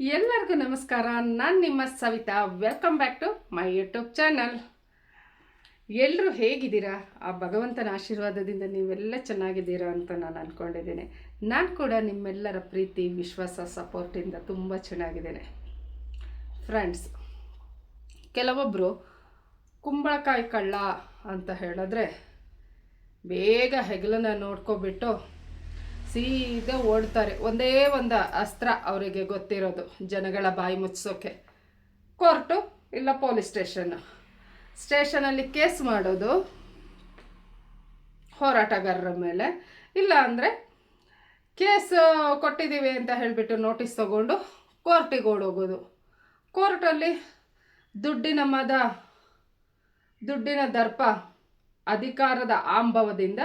ಎಲ್ಲರಿಗೂ ನಮಸ್ಕಾರ. ನಾನು ನಿಮ್ಮ Savita. Welcome back to my YouTube channel ಎಲ್ಲರೂ ಹೇಗಿದ್ದೀರಾ? ಆ ಭಗವಂತನ ಆಶೀರ್ವಾದದಿಂದ ನೀವೆಲ್ಲ ಚೆನ್ನಾಗಿದ್ದೀರಾ ಅಂತ ನಾನು ಅಂದ್ಕೊಂಡಿದ್ದೇನೆ ನಾನು ಕೂಡ ನಿಮ್ಮೆಲ್ಲರ ಪ್ರೀತಿ, ವಿಶ್ವಾಸ ಸಪೋರ್ಟಿಂದ ತುಂಬ ಚೆನ್ನಾಗಿದ್ದೇನೆ. ಫ್ರೆಂಡ್ಸ್ ಕೆಲವೊಬ್ಬರು ಕುಂಬಳಕಾಯಿ ಕಳ್ಳ ಅಂತ ಹೇಳಿದ್ರೆ ಬೇಗ ಹೆಗಲನ್ನು ನೋಡ್ಕೊಬಿಟ್ಟು ಸೀದಾ ಓಡ್ತಾರೆ. ಒಂದೇ ಒಂದು ಅಸ್ತ್ರ ಅವರಿಗೆ ಗೊತ್ತಿರೋದು, ಜನಗಳ ಬಾಯಿ ಮುಚ್ಚಿಸೋಕೆ ಕೋರ್ಟು ಇಲ್ಲ ಪೊಲೀಸ್ ಸ್ಟೇಷನ್ನು. ಸ್ಟೇಷನಲ್ಲಿ ಕೇಸ್ ಮಾಡೋದು ಹೋರಾಟಗಾರರ ಮೇಲೆ. ಇಲ್ಲ ಅಂದರೆ ಕೇಸ್ ಕೊಟ್ಟಿದ್ದೀವಿ ಅಂತ ಹೇಳಿಬಿಟ್ಟು ನೋಟಿಸ್ ತಗೊಂಡು ಕೋರ್ಟಿಗೆ ಓಡೋಗೋದು. ಕೋರ್ಟಲ್ಲಿ ದುಡ್ಡಿನ ಮದ, ದುಡ್ಡಿನ ದರ್ಪ ಅಧಿಕಾರದ ಆಂಭವದಿಂದ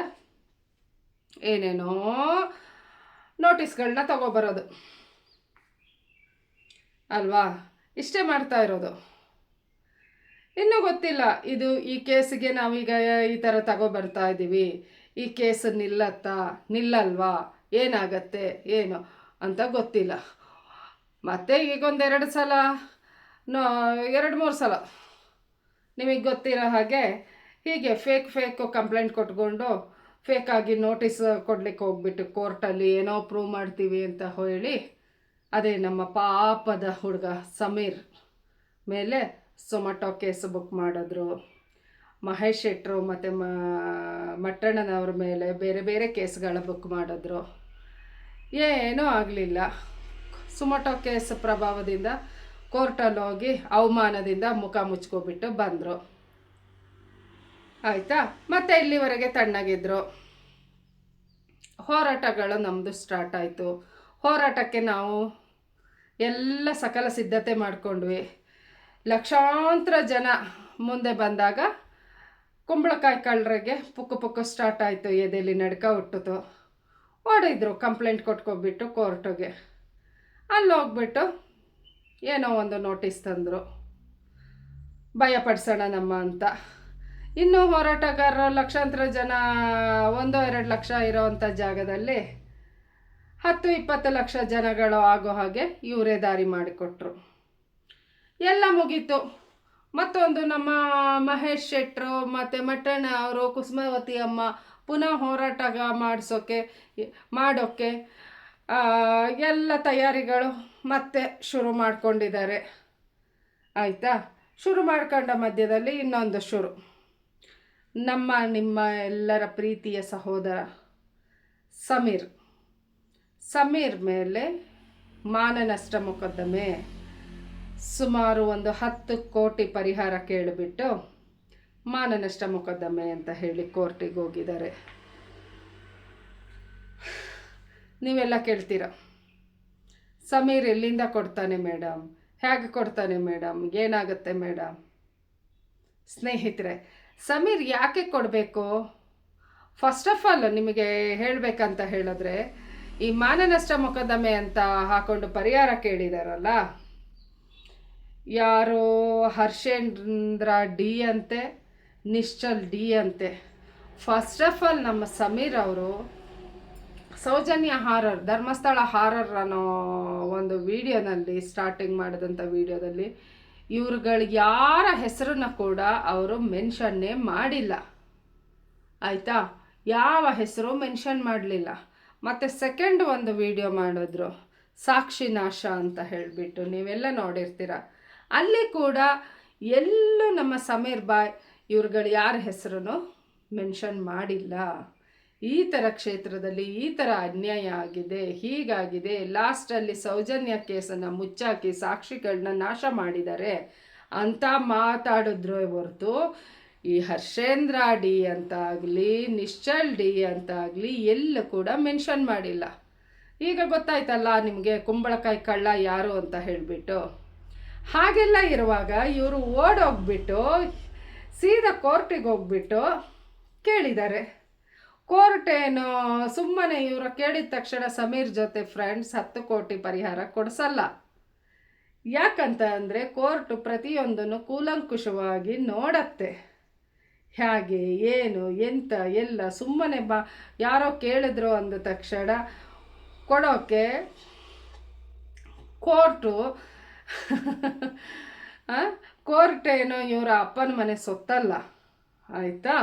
ಏನೇನೋ ನೋಟಿಸ್ಗಳನ್ನ ತಗೊಬರೋದು. ಅಲ್ವಾ? ಇಷ್ಟೇ ಮಾಡ್ತಾ ಇರೋದು. ಇನ್ನೂ ಗೊತ್ತಿಲ್ಲ, ಇದು ಈ ಕೇಸಿಗೆ ನಾವೀಗ ಈ ಥರ ತಗೊಬರ್ತಾ ಇದ್ದೀವಿ ಈ ಕೇಸ್ ನಿಲ್ಲತ್ತಾ, ನಿಲ್ಲಲ್ವಾ? ಏನಾಗತ್ತೆ, ಏನು ಅಂತ ಗೊತ್ತಿಲ್ಲ. ಮತ್ತೆ ಈಗೊಂದೆರಡು ಸಲ, ನೋ, ಎರಡು ಮೂರು ಸಲ. ನಿಮಗೆ ಗೊತ್ತಿರೋ ಹಾಗೆ ಹೀಗೆ ಫೇಕ್ ಫೇಕ್ ಕಂಪ್ಲೇಂಟ್ ಕೊಟ್ಕೊಂಡು ಫೇಕಾಗಿ ನೋಟಿಸ್ ಕೊಡ್ಲಿಕ್ಕೆ ಹೋಗ್ಬಿಟ್ಟು ಕೋರ್ಟಲ್ಲಿ ಏನೋ ಪ್ರೂವ್ ಮಾಡ್ತೀವಿ ಅಂತ ಹೇಳಿ ಅದೇ ನಮ್ಮ ಪಾಪದ ಹುಡುಗ ಸಮೀರ್ ಮೇಲೆ ಸೊಮಟೊ ಕೇಸ್ ಬುಕ್ ಮಾಡಿದ್ರು. ಮಹೇಶ್ ಶೆಟ್ರು ಮತ್ತು ಮ ಮಟ್ಟಣ್ಣನವ್ರ ಮೇಲೆ ಬೇರೆ ಬೇರೆ ಕೇಸ್ಗಳ ಬುಕ್ ಮಾಡಿದ್ರು. ಏನೂ ಆಗಲಿಲ್ಲ. ಸುಮಟೋ ಕೇಸ್ ಪ್ರಭಾವದಿಂದ ಕೋರ್ಟಲ್ಲಿ ಹೋಗಿ ಅವಮಾನದಿಂದ ಮುಖ ಮುಚ್ಕೊಬಿಟ್ಟು ಬಂದರು. ಆಯಿತಾ? ಮತ್ತೆ ಇಲ್ಲಿವರೆಗೆ ತಣ್ಣಗಿದ್ರು. ಹೋರಾಟಗಳು ನಮ್ಮದು ಸ್ಟಾರ್ಟ್ ಆಯಿತು. ಹೋರಾಟಕ್ಕೆ ನಾವು ಎಲ್ಲ ಸಕಲ ಸಿದ್ಧತೆ ಮಾಡಿಕೊಂಡ್ವಿ. ಲಕ್ಷಾಂತರ ಜನ ಮುಂದೆ ಬಂದಾಗ ಕುಂಬಳಕಾಯಿ ಕಳ್ಳರಿಗೆ ಪುಕ್ಕು ಪುಕ್ಕು ಸ್ಟಾರ್ಟ್ ಆಯಿತು. ಎದೆಯಲ್ಲಿ ನಡ್ಕ ಹುಟ್ಟಿತು. ಓಡಿದ್ರು ಕಂಪ್ಲೇಂಟ್ ಕೊಟ್ಕೊಬಿಟ್ಟು ಕೋರ್ಟಿಗೆ ಅಲ್ಲಿ ಹೋಗ್ಬಿಟ್ಟು ಏನೋ ಒಂದು ನೋಟಿಸ್ ತಂದರು. ಭಯಪಡಿಸೋಣ ನಮ್ಮ ಅಂತ. ಇನ್ನು ಹೋರಾಟಗಾರರು ಲಕ್ಷಾಂತರ ಜನ, ಒಂದು ಎರಡು ಲಕ್ಷ ಇರೋವಂಥ ಜಾಗದಲ್ಲಿ ಹತ್ತು ಇಪ್ಪತ್ತು ಲಕ್ಷ ಜನಗಳು ಆಗೋ ಹಾಗೆ ಇವರೇ ದಾರಿ ಮಾಡಿಕೊಟ್ರು. ಎಲ್ಲ ಮುಗೀತು. ಮತ್ತೊಂದು ನಮ್ಮ ಮಹೇಶ್ ಶೆಟ್ರು ಮತ್ತು ಮಟ್ಟಣ್ಣ ಅವರು, ಕುಸುಮಾವತಿ ಅಮ್ಮ ಪುನಃ ಹೋರಾಟ ಮಾಡಿಸೋಕೆ ಮಾಡೋಕ್ಕೆ ಎಲ್ಲ ತಯಾರಿಗಳು ಮತ್ತೆ ಶುರು ಮಾಡ್ಕೊಂಡಿದ್ದಾರೆ. ಆಯಿತಾ? ಶುರು ಮಾಡ್ಕೊಂಡ ಮಧ್ಯದಲ್ಲಿ ಇನ್ನೊಂದು ಶುರು. ನಮ್ಮ, ನಿಮ್ಮ ಎಲ್ಲರ ಪ್ರೀತಿಯ ಸಹೋದರ ಸಮೀರ್. ಸಮೀರ್ ಮೇಲೆ ಮಾನನಷ್ಟ ಮೊಕದ್ದಮೆ ಸುಮಾರು ಒಂದು ಹತ್ತು ಕೋಟಿ ಪರಿಹಾರ ಕೇಳಿಬಿಟ್ಟು ಮಾನನಷ್ಟ ಮೊಕದ್ದಮೆ ಅಂತ ಹೇಳಿ ಕೋರ್ಟಿಗೆ ಹೋಗಿದ್ದಾರೆ. ನೀವೆಲ್ಲ ಕೇಳ್ತೀರ? ಸಮೀರ್ ಎಲ್ಲಿಂದ ಕೊಡ್ತಾನೆ ಮೇಡಮ್ ಹೇಗೆ ಕೊಡ್ತಾನೆ ಮೇಡಮ್ ಏನಾಗುತ್ತೆ ಮೇಡಮ್ ಸ್ನೇಹಿತರೆ ಸಮೀರ್ ಯಾಕೆ ಕೊಡಬೇಕು? ಫಸ್ಟ್ ಆಫ್ ಆಲ್ ನಿಮಗೆ ಹೇಳಬೇಕಂತ ಹೇಳಿದ್ರೆ, ಈ ಮಾನನಷ್ಟ ಮೊಕದ್ದಮೆ ಅಂತ ಹಾಕೊಂಡು ಪರಿಹಾರ ಕೇಳಿದಾರಲ್ಲ? ಯಾರೋ ಹರ್ಷೇಂದ್ರ ಡಿ ಅಂತೆ, ನಿಶ್ಚಲ್ ಡಿ ಅಂತೆ. ಫಸ್ಟ್ ಆಫ್ ಆಲ್ ನಮ್ಮ ಸಮೀರ್ ಅವರು ಸೌಜನ್ಯ ಹಾರರ್, ಧರ್ಮಸ್ಥಳ ಹಾರರ್ ಅನ್ನೋ ಒಂದು ವಿಡಿಯೋನಲ್ಲಿ ಸ್ಟಾರ್ಟಿಂಗ್ ಮಾಡಿದಂಥ ವಿಡಿಯೋದಲ್ಲಿ ಇವ್ರುಗಳು ಯಾರ ಹೆಸರನ್ನ ಕೂಡ ಅವರು ಮೆನ್ಷನ್ನೇ ಮಾಡಿಲ್ಲ. ಆಯಿತಾ? ಯಾವ ಹೆಸರು ಮೆನ್ಷನ್ ಮಾಡಲಿಲ್ಲ. ಮತ್ತು ಸೆಕೆಂಡ್ ಒಂದು ವಿಡಿಯೋ ಮಾಡಿದ್ರು, ಸಾಕ್ಷಿ ನಾಶ ಅಂತ ಹೇಳಿಬಿಟ್ಟು ನೀವೆಲ್ಲ ನೋಡಿರ್ತೀರ. ಅಲ್ಲಿ ಕೂಡ ಎಲ್ಲೂ ನಮ್ಮ ಸಮೀರ್ ಬಾಯ್ ಇವ್ರುಗಳು ಯಾರ ಹೆಸರು ಮೆನ್ಷನ್ ಮಾಡಿಲ್ಲ. ಈ ಥರ ಕ್ಷೇತ್ರದಲ್ಲಿ ಈ ಥರ ಅನ್ಯಾಯ ಆಗಿದೆ, ಹೀಗಾಗಿದೆ. ಲಾಸ್ಟಲ್ಲಿ ಸೌಜನ್ಯ ಕೇಸನ್ನು ಮುಚ್ಚಾಕಿ ಸಾಕ್ಷಿಗಳನ್ನ ನಾಶ ಮಾಡಿದ್ದಾರೆ ಅಂತ ಮಾತಾಡಿದ್ರು ಹೊರತು ಈ ಹರ್ಷೇಂದ್ರ ಡಿ ಅಂತ ಆಗಲಿ, ನಿಶ್ಚಲ್ ಡಿ ಅಂತ ಆಗಲಿ ಎಲ್ಲೂ ಕೂಡ ಮೆನ್ಷನ್ ಮಾಡಿಲ್ಲ. ಈಗ ಗೊತ್ತಾಯ್ತಲ್ಲ ನಿಮಗೆ ಕುಂಬಳಕಾಯಿ ಕಳ್ಳ ಯಾರು ಅಂತ ಹೇಳಿಬಿಟ್ಟು. ಹಾಗೆಲ್ಲ ಇರುವಾಗ ಇವರು ಓಡೋಗ್ಬಿಟ್ಟು ಸೀದಾ ಕೋರ್ಟಿಗೆ ಹೋಗ್ಬಿಟ್ಟು ಕೇಳಿದ್ದಾರೆ. ಕೋರ್ಟ್ ಏನು ಸುಮ್ಮನೆ ಇವರು ಕೇಳಿದ ತಕ್ಷಣ ಸಮೀರ್ ಜೊತೆ ಫ್ರೆಂಡ್ಸ್ ಹತ್ತು ಕೋಟಿ ಪರಿಹಾರ ಕೊಡಿಸಲ್ಲ. ಯಾಕಂತ ಅಂದರೆ ಕೋರ್ಟ್ ಪ್ರತಿಯೊಂದನ್ನು ಕೂಲಂಕುಷವಾಗಿ ನೋಡತ್ತೆ. ಹೇಗೆ, ಏನು, ಎಂತ, ಎಲ್ಲ ಸುಮ್ಮನೆ ಬಾ, ಯಾರೋ ಕೇಳಿದ್ರು ಅಂದ ತಕ್ಷಣ ಕೊಡೋಕ್ಕೆ ಕೋರ್ಟು ಕೋರ್ಟ್ ಏನೋ ಇವರ ಅಪ್ಪನ ಮನೆ ಸೊತ್ತಲ್ಲ. ಆಯಿತಾ?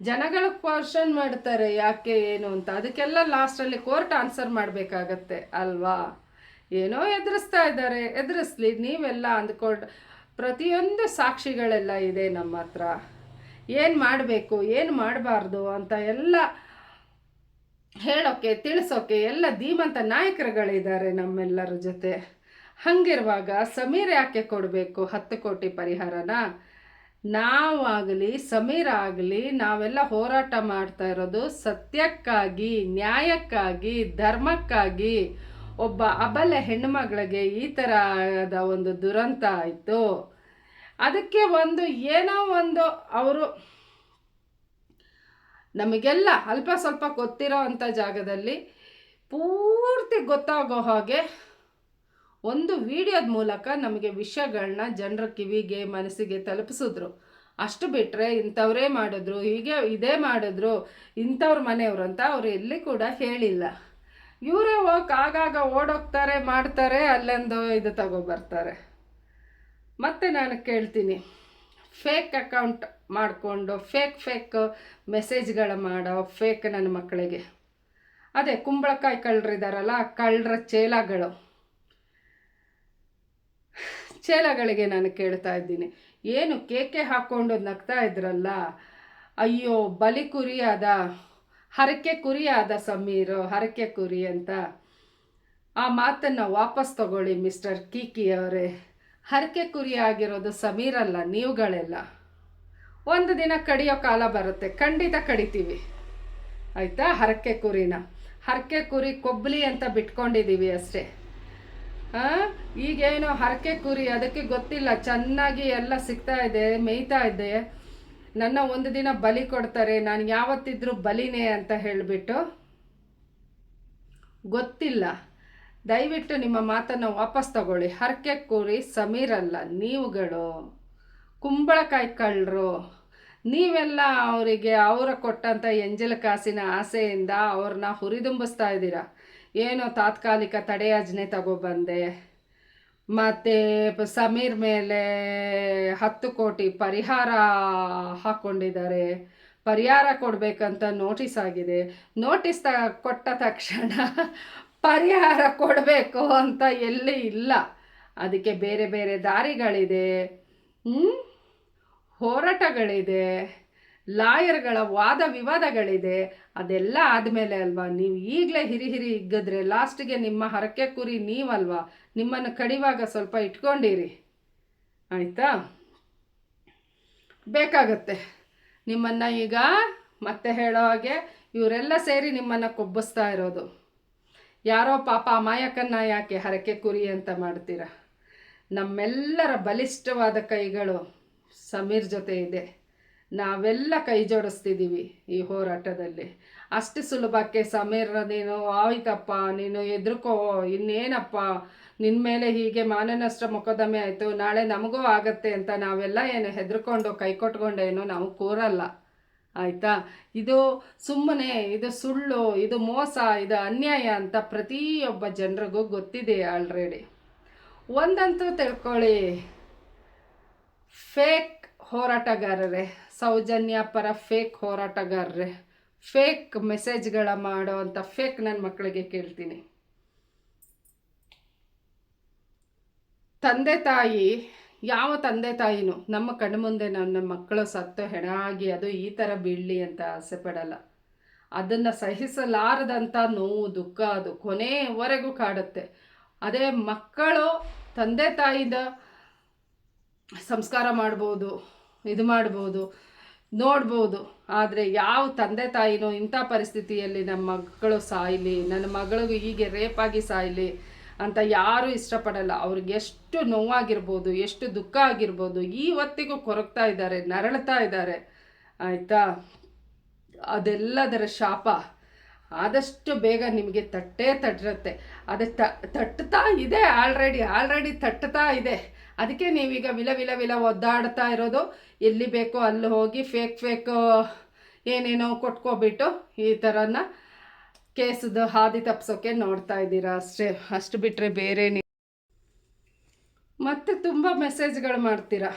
ಜನಗಳು ಕ್ವಶನ್ ಮಾಡ್ತಾರೆ ಯಾಕೆ ಏನು ಅಂತ. ಅದಕ್ಕೆಲ್ಲ ಲಾಸ್ಟಲ್ಲಿ ಕೋರ್ಟ್ ಆನ್ಸರ್ ಮಾಡಬೇಕಾಗತ್ತೆ, ಅಲ್ವಾ? ಏನೋ ಎದುರಿಸ್ತಾ ಇದ್ದಾರೆ, ಎದುರಿಸ್ಲಿ, ನೀವೆಲ್ಲ ಅಂದ್ಕೊಂಡು. ಪ್ರತಿಯೊಂದು ಸಾಕ್ಷಿಗಳೆಲ್ಲ ಇದೆ ನಮ್ಮ ಹತ್ರ. ಏನು ಮಾಡಬೇಕು, ಏನು ಮಾಡಬಾರ್ದು ಅಂತ ಎಲ್ಲ ಹೇಳೋಕ್ಕೆ ತಿಳಿಸೋಕೆ ಎಲ್ಲ ಧೀಮಂತ ನಾಯಕರುಗಳಿದ್ದಾರೆ ನಮ್ಮೆಲ್ಲರ ಜೊತೆ. ಹಂಗಿರುವಾಗ ಸಮೀರ್ ಯಾಕೆ ಕೊಡಬೇಕು ಹತ್ತು ಕೋಟಿ ಪರಿಹಾರನ? ನಾವಾಗಲಿ ಸಮೀರ ಆಗಲಿ ನಾವೆಲ್ಲ ಹೋರಾಟ ಮಾಡ್ತಾ ಇರೋದು ಸತ್ಯಕ್ಕಾಗಿ, ನ್ಯಾಯಕ್ಕಾಗಿ, ಧರ್ಮಕ್ಕಾಗಿ. ಒಬ್ಬ ಅಬಲ ಹೆಣ್ಣುಮಗಳಿಗೆ ಈ ಥರದ ಒಂದು ದುರಂತ ಆಯಿತು. ಅದಕ್ಕೆ ಒಂದು ಏನೋ ಒಂದು ಅವರು ನಮಗೆಲ್ಲ ಅಲ್ಪ ಸ್ವಲ್ಪ ಗೊತ್ತಿರೋ ಅಂಥ ಜಾಗದಲ್ಲಿ ಪೂರ್ತಿ ಗೊತ್ತಾಗೋ ಹಾಗೆ ಒಂದು ವಿಡಿಯೋದ ಮೂಲಕ ನಮಗೆ ವಿಷಯಗಳನ್ನ ಜನರ ಕಿವಿಗೆ, ಮನಸ್ಸಿಗೆ ತಲುಪಿಸಿದ್ರು. ಅಷ್ಟು ಬಿಟ್ಟರೆ ಇಂಥವರೇ ಮಾಡಿದ್ರು, ಹೀಗೆ ಇದೇ ಮಾಡಿದ್ರು, ಇಂಥವ್ರ ಮನೆಯವರು ಅಂತ ಅವ್ರು ಎಲ್ಲಿ ಕೂಡ ಹೇಳಿಲ್ಲ. ಇವರೇ ಹೋಗಿ ಆಗಾಗ ಓಡೋಗ್ತಾರೆ, ಮಾಡ್ತಾರೆ, ಅಲ್ಲೊಂದು ಇದು ತಗೊಬರ್ತಾರೆ ಮತ್ತೆ ನಾನು ಕೇಳ್ತೀನಿ ಫೇಕ್ ಅಕೌಂಟ್ ಮಾಡಿಕೊಂಡು ಫೇಕ್ ಫೇಕ್ ಮೆಸೇಜ್ಗಳು ಮಾಡೋ ಫೇಕ್ ನನ್ನ ಮಕ್ಕಳಿಗೆ ಅದೇ ಕುಂಬಳಕಾಯಿ ಕಳ್ಳರಿದಾರಲ್ಲ, ಕಳ್ಳರ ಚೇಲಗಳು. ಚೇಲಗಳಿಗೆ ನಾನು ಕೇಳ್ತಾ ಇದ್ದೀನಿ. ಏನು ಕೇಕೆ ಹಾಕ್ಕೊಂಡು ನಗ್ತಾ ಇದ್ರಲ್ಲ? ಅಯ್ಯೋ, ಬಲಿ ಕುರಿಯಾದ, ಹರಕೆ ಕುರಿಯಾದ ಸಮೀರು, ಹರಕೆ ಕುರಿ ಅಂತ. ಆ ಮಾತನ್ನು ವಾಪಸ್ ತಗೊಳ್ಳಿ ಮಿಸ್ಟರ್ ಕೀಕಿ ಅವರೇ. ಹರಕೆ ಕುರಿ ಆಗಿರೋದು ಸಮೀರಲ್ಲ, ನೀವುಗಳೆಲ್ಲ. ಒಂದು ದಿನ ಕಡಿಯೋ ಕಾಲ ಬರುತ್ತೆ, ಖಂಡಿತ ಕಡಿತೀವಿ. ಆಯಿತಾ? ಹರಕೆ ಕುರಿನ. ಹರಕೆ ಕುರಿ ಕೊಬ್ಬಲಿ ಅಂತ ಬಿಟ್ಕೊಂಡಿದ್ದೀವಿ ಅಷ್ಟೇ. ಈಗೇನು ಹರಕೆ ಕುರಿ, ಅದಕ್ಕೆ ಗೊತ್ತಿಲ್ಲ. ಚೆನ್ನಾಗಿ ಎಲ್ಲ ಸಿಗ್ತಾ ಇದೆ, ಮೇಯ್ತಾ ಇದೆ. ನನ್ನ ಒಂದು ದಿನ ಬಲಿ ಕೊಡ್ತಾರೆ, ನಾನು ಯಾವತ್ತಿದ್ರೂ ಬಲಿನೇ ಅಂತ ಹೇಳಿಬಿಟ್ಟು. ಗೊತ್ತಿಲ್ಲ. ದಯವಿಟ್ಟು ನಿಮ್ಮ ಮಾತನ್ನು ವಾಪಸ್ ತಗೊಳ್ಳಿ. ಹರಕೆ ಕುರಿ ಸಮೀರಲ್ಲ, ನೀವುಗಳು. ಕುಂಬಳಕಾಯಿ ಕಳ್ಳರು. ನೀವೆಲ್ಲ ಅವರಿಗೆ, ಅವರ ಕೊಟ್ಟಂಥ ಎಂಜಲ ಕಾಸಿನ ಆಸೆಯಿಂದ ಅವ್ರನ್ನ ಹುರಿದುಂಬಿಸ್ತಾ ಇದ್ದೀರಾ? ಏನೋ ತಾತ್ಕಾಲಿಕ ತಡೆಯಾಜ್ಞೆ ತಗೊಬಂದೆ. ಮತ್ತು ಸಮೀರ್ ಮೇಲೆ ಹತ್ತು ಕೋಟಿ ಪರಿಹಾರ ಹಾಕ್ಕೊಂಡಿದ್ದಾರೆ ಪರಿಹಾರ ಕೊಡಬೇಕಂತ ನೋಟಿಸ್ ಆಗಿದೆ. ನೋಟಿಸ್ ತ ಕೊಟ್ಟ ತಕ್ಷಣ ಪರಿಹಾರ ಕೊಡಬೇಕು ಅಂತ ಎಲ್ಲಿ ಇಲ್ಲ. ಅದಕ್ಕೆ ಬೇರೆ ಬೇರೆ ದಾರಿಗಳಿದೆ. ಹೋರಾಟಗಳಿದೆ. ಲಾಯರ್ಗಳ ವಾದ ವಿವಾದಗಳಿದೆ, ಅದೆಲ್ಲ ಆದಮೇಲೆ ಅಲ್ವಾ? ನೀವು ಈಗಲೇ ಹಿರಿ ಹಿರಿ ಇಗ್ಗಿದ್ರೆ ಲಾಸ್ಟಿಗೆ ನಿಮ್ಮ ಹರಕೆ ಕುರಿ ನೀವಲ್ವಾ? ನಿಮ್ಮನ್ನು ಕಡಿವಾಗ ಸ್ವಲ್ಪ ಇಟ್ಕೊಂಡಿರಿ. ಆಯಿತಾ? ಬೇಕಾಗತ್ತೆ. ನಿಮ್ಮನ್ನು ಈಗ ಮತ್ತೆ ಹೇಳೋ ಹಾಗೆ ಇವರೆಲ್ಲ ಸೇರಿ ನಿಮ್ಮನ್ನು ಕೊಬ್ಬಿಸ್ತಾ ಇರೋದು. ಯಾರೋ ಪಾಪ ಅಮಾಯಕನ್ನ ಯಾಕೆ ಹರಕೆ ಕುರಿ ಅಂತ ಮಾಡ್ತೀರ? ನಮ್ಮೆಲ್ಲರ ಬಲಿಷ್ಠವಾದ ಕೈಗಳು ಸಮೀರ್ ಜೊತೆ ಇದೆ. ನಾವೆಲ್ಲ ಕೈ ಜೋಡಿಸ್ತಿದ್ದೀವಿ ಈ ಹೋರಾಟದಲ್ಲಿ. ಅಷ್ಟು ಸುಲಭಕ್ಕೆ ಸಮೀರ ನೀನು, ಆಯ್ತಪ್ಪ, ನೀನು ಎದುರುಕೋ ಇನ್ನೇನಪ್ಪ? ನಿನ್ನ ಮೇಲೆ ಹೀಗೆ ಮಾನನಷ್ಟ ಮೊಕದ್ದಮೆ ಆಯಿತು, ನಾಳೆ ನಮಗೂ ಆಗತ್ತೆ ಅಂತ ನಾವೆಲ್ಲ ಏನು ಹೆದರ್ಕೊಂಡು ಕೈ ಕೊಟ್ಕೊಂಡೇನು ನಾವು ಕೂರಲ್ಲ. ಆಯಿತಾ? ಇದು ಸುಮ್ಮನೆ, ಇದು ಸುಳ್ಳು, ಇದು ಮೋಸ, ಇದು ಅನ್ಯಾಯ ಅಂತ ಪ್ರತಿಯೊಬ್ಬ ಜನರಿಗೂ ಗೊತ್ತಿದೆ ಆಲ್ರೆಡಿ. ಒಂದಂತೂ ತಿಳ್ಕೊಳ್ಳಿ. ಫೇಕ್ ಹೋರಾಟಗಾರರೇ ಸೌಜನ್ಯ ಪರ ಫೇಕ್ ಹೋರಾಟಗಾರರೇ. ಫೇಕ್ ಮೆಸೇಜ್ಗಳ ಮಾಡೋ ಅಂತ ಫೇಕ್ ನನ್ನ ಮಕ್ಕಳಿಗೆ ಕೇಳ್ತೀನಿ. ತಂದೆ ತಾಯಿ, ಯಾವ ತಂದೆ ತಾಯಿನೂ ನಮ್ಮ ಕಣ್ಣು ಮುಂದೆ ನನ್ನ ಮಕ್ಕಳು ಸತ್ತು ಹೆಣಾಗಿ ಅದು ಈ ಥರ ಬೀಳಲಿ ಅಂತ ಆಸೆ ಪಡಲ್ಲ. ಅದನ್ನು ಸಹಿಸಲಾರದಂಥ ನೋವು, ದುಃಖ ಅದು ಕೊನೆವರೆಗೂ ಕಾಡುತ್ತೆ. ಅದೇ ಮಕ್ಕಳು ತಂದೆ ತಾಯಿದ ಸಂಸ್ಕಾರ ಮಾಡ್ಬೋದು ಇದು ಮಾಡ್ಬೋದು, ನೋಡ್ಬೋದು. ಆದರೆ ಯಾವ ತಂದೆ ತಾಯಿನೂ ಇಂಥ ಪರಿಸ್ಥಿತಿಯಲ್ಲಿ ನಮ್ಮ ಮಕ್ಕಳು ಸಾಯಲಿ, ನನ್ನ ಮಗಳಿಗೂ ಹೀಗೆ ರೇಪಾಗಿ ಸಾಯಲಿ ಅಂತ ಯಾರೂ ಇಷ್ಟಪಡಲ್ಲ. ಅವ್ರಿಗೆ ಎಷ್ಟು ನೋವಾಗಿರ್ಬೋದು, ಎಷ್ಟು ದುಃಖ ಆಗಿರ್ಬೋದು, ಈ ಹೊತ್ತಿಗೂ ಕೊರಗ್ತಾ ಇದ್ದಾರೆ, ನರಳ್ತಾ ಇದ್ದಾರೆ. ಆಯಿತಾ? ಅದೆಲ್ಲದರ ಶಾಪ. ಆದಷ್ಟು ಬೇಗ ನಿಮಗೆ ತಟ್ಟೇ ತಟ್ಟಿರುತ್ತೆ ಅದು ತಟ್ಟುತ್ತಾ ಇದೆ ಆಲ್ರೆಡಿ ಆಲ್ರೆಡಿ ತಟ್ಟುತ್ತಾ ಇದೆ. ಅದಕ್ಕೆ ನೀವೀಗ ವಿಲ ವಿಲ ವಿಲ ಒದ್ದಾಡ್ತಾ ಇರೋದು. ಎಲ್ಲಿ ಬೇಕೋ ಅಲ್ಲಿ ಹೋಗಿ ಫೇಕ್ ಫೇಕ್ ಏನೇನೋ ಕೊಟ್ಕೊಬಿಟ್ಟು ಈ ಥರನ ಕೇಸದ ಹಾದಿ ತಪ್ಸೋಕೆ ನೋಡ್ತಾ ಇದ್ದೀರಾ ಅಷ್ಟೇ. ಅಷ್ಟು ಬಿಟ್ಟರೆ ಬೇರೆ ಮತ್ತೆ ತುಂಬ ಮೆಸೇಜ್ಗಳು ಮಾಡ್ತೀರಾ?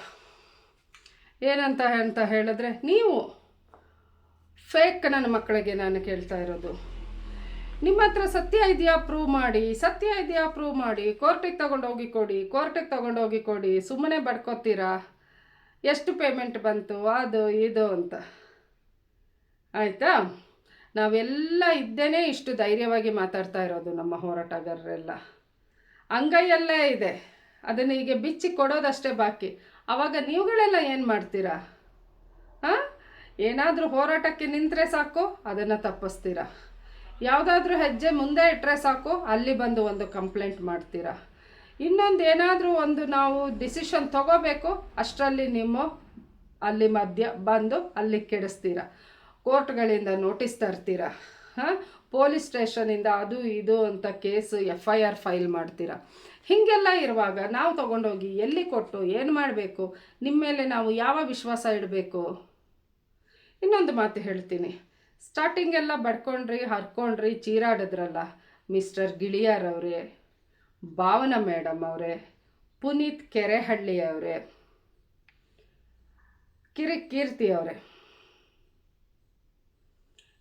ಏನಂತ ಅಂತ ಹೇಳಿದ್ರೆ, ನೀವು ಫೇಕ್ ನನ್ನ ಮಕ್ಕಳಿಗೆ ನಾನು ಕೇಳ್ತಾ ಇರೋದು. ನಿಮ್ಮ ಹತ್ರ ಸತ್ಯ ಇದೆಯಾ? ಪ್ರೂವ್ ಮಾಡಿ. ಸತ್ಯ ಇದೆಯಾ? ಪ್ರೂವ್ ಮಾಡಿ. ಕೋರ್ಟಿಗೆ ತಗೊಂಡೋಗಿ ಕೊಡಿ. ಕೋರ್ಟಿಗೆ ತಗೊಂಡೋಗಿ ಕೊಡಿ. ಸುಮ್ಮನೆ ಬಡ್ಕೋತೀರಾ? ಎಷ್ಟು ಪೇಮೆಂಟ್ ಬಂತು? ಅದು, ಇದು ಅಂತ. ಆಯಿತಾ? ನಾವೆಲ್ಲ ಇದ್ದೇನೆ ಇಷ್ಟು ಧೈರ್ಯವಾಗಿ ಮಾತಾಡ್ತಾ ಇರೋದು ನಮ್ಮ ಹೋರಾಟಗಾರರೆಲ್ಲ. ಅಂಗೈಯಲ್ಲೇ ಇದೆ. ಅದನ್ನು ಈಗ ಬಿಚ್ಚಿ ಕೊಡೋದಷ್ಟೇ ಬಾಕಿ. ಆವಾಗ ನೀವುಗಳೆಲ್ಲ ಏನು ಮಾಡ್ತೀರಾ? ಹಾಂ? ಏನಾದರೂ ಹೋರಾಟಕ್ಕೆ ನಿಂತರೆ ಸಾಕು, ಅದನ್ನು ತಪ್ಪಿಸ್ತೀರಾ? ಯಾವುದಾದ್ರೂ ಹೆಜ್ಜೆ ಮುಂದೆ ಇಟ್ಟರೆ ಸಾಕು, ಅಲ್ಲಿ ಬಂದು ಒಂದು ಕಂಪ್ಲೇಂಟ್ ಮಾಡ್ತೀರಾ? ಇನ್ನೊಂದು ಏನಾದರೂ ಒಂದು ನಾವು ಡಿಸಿಷನ್ ತಗೋಬೇಕು, ಅಷ್ಟರಲ್ಲಿ ನಿಮ್ಮ ಅಲ್ಲಿ ಮಧ್ಯ ಬಂದು ಅಲ್ಲಿ ಕೆಡಿಸ್ತೀರಾ? ಕೋರ್ಟ್ಗಳಿಂದ ನೋಟಿಸ್ ತರ್ತೀರಾ? ಹಾಂ? ಪೊಲೀಸ್ ಸ್ಟೇಷನಿಂದ ಅದು ಇದು ಅಂತ case F I R file ಮಾಡ್ತೀರಾ? ಹೀಗೆಲ್ಲ ಇರುವಾಗ ನಾವು ತೊಗೊಂಡೋಗಿ ಎಲ್ಲಿ ಕೊಟ್ಟು, ಏನು ಮಾಡಬೇಕು? ನಿಮ್ಮ ಮೇಲೆ ನಾವು ಯಾವ ವಿಶ್ವಾಸ ಇಡಬೇಕು? ಇನ್ನೊಂದು ಮಾತು ಹೇಳ್ತೀನಿ. ಸ್ಟಾರ್ಟಿಂಗ್ ಎಲ್ಲ ಬಡ್ಕೊಂಡ್ರಿ, ಹರ್ಕೊಂಡ್ರಿ, ಚೀರಾಡಿದ್ರಲ್ಲ. ಮಿಸ್ಟರ್ ಗಿಳಿಯಾರವ್ರೆ ಭಾವನಾ ಮೇಡಮ್ ಅವರೇ, ಪುನೀತ್ ಕೆರೆಹಳ್ಳಿ ಅವರೇ, ಕಿರಿ ಕೀರ್ತಿ ಅವರೇ.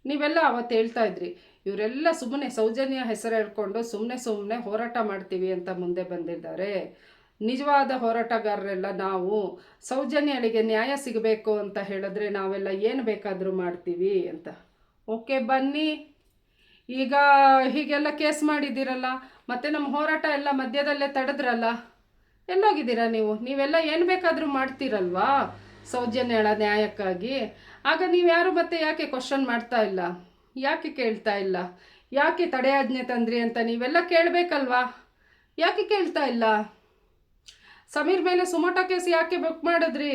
ನೀವೆಲ್ಲ ಅವತ್ತು ಹೇಳ್ತಾ ಇದ್ರಿ, ಇವರೆಲ್ಲ ಸುಮ್ಮನೆ ಸೌಜನ್ಯ ಹೆಸರು ಹೇಳ್ಕೊಂಡು ಸುಮ್ಮನೆ ಸುಮ್ಮನೆ ಹೋರಾಟ ಮಾಡ್ತೀವಿ ಅಂತ ಮುಂದೆ ಬಂದಿದ್ದಾರೆ. ನಿಜವಾದ ಹೋರಾಟಗಾರರೆಲ್ಲ ನಾವು. ಸೌಜನ್ಯಳಿಗೆ ನ್ಯಾಯ ಸಿಗಬೇಕು ಅಂತ ಹೇಳಿದ್ರೆ ನಾವೆಲ್ಲ ಏನು ಬೇಕಾದರೂ ಮಾಡ್ತೀವಿ ಅಂತ. ಓಕೆ, ಬನ್ನಿ. ಈಗ ಹೀಗೆಲ್ಲ ಕೇಸ್ ಮಾಡಿದ್ದೀರಲ್ಲ, ಮತ್ತು ನಮ್ಮ ಹೋರಾಟ ಎಲ್ಲ ಮಧ್ಯದಲ್ಲೇ ತಡೆದ್ರಲ್ಲ? ಎಲ್ಲೋಗಿದ್ದೀರಾ ನೀವು? ನೀವೆಲ್ಲ ಏನು ಬೇಕಾದರೂ ಮಾಡ್ತೀರಲ್ವಾ ಸೌಜನ್ಯಳ ನ್ಯಾಯಕ್ಕಾಗಿ? ಆಗ ನೀವು ಯಾರು ಮತ್ತೆ ಯಾಕೆ ಕ್ವಶನ್ ಮಾಡ್ತಾ ಇಲ್ಲ? ಯಾಕೆ ಕೇಳ್ತಾ ಇಲ್ಲ? ಯಾಕೆ ತಡೆಯಾಜ್ಞೆ ತಂದ್ರಿ ಅಂತ ನೀವೆಲ್ಲ ಕೇಳಬೇಕಲ್ವಾ? ಯಾಕೆ ಕೇಳ್ತಾ ಇಲ್ಲ? ಸಮೀರ್ ಮೇಲೆ ಸುಮೋಟೋ ಕೇಸ್ ಯಾಕೆ ಬುಕ್ ಮಾಡಿದ್ರಿ?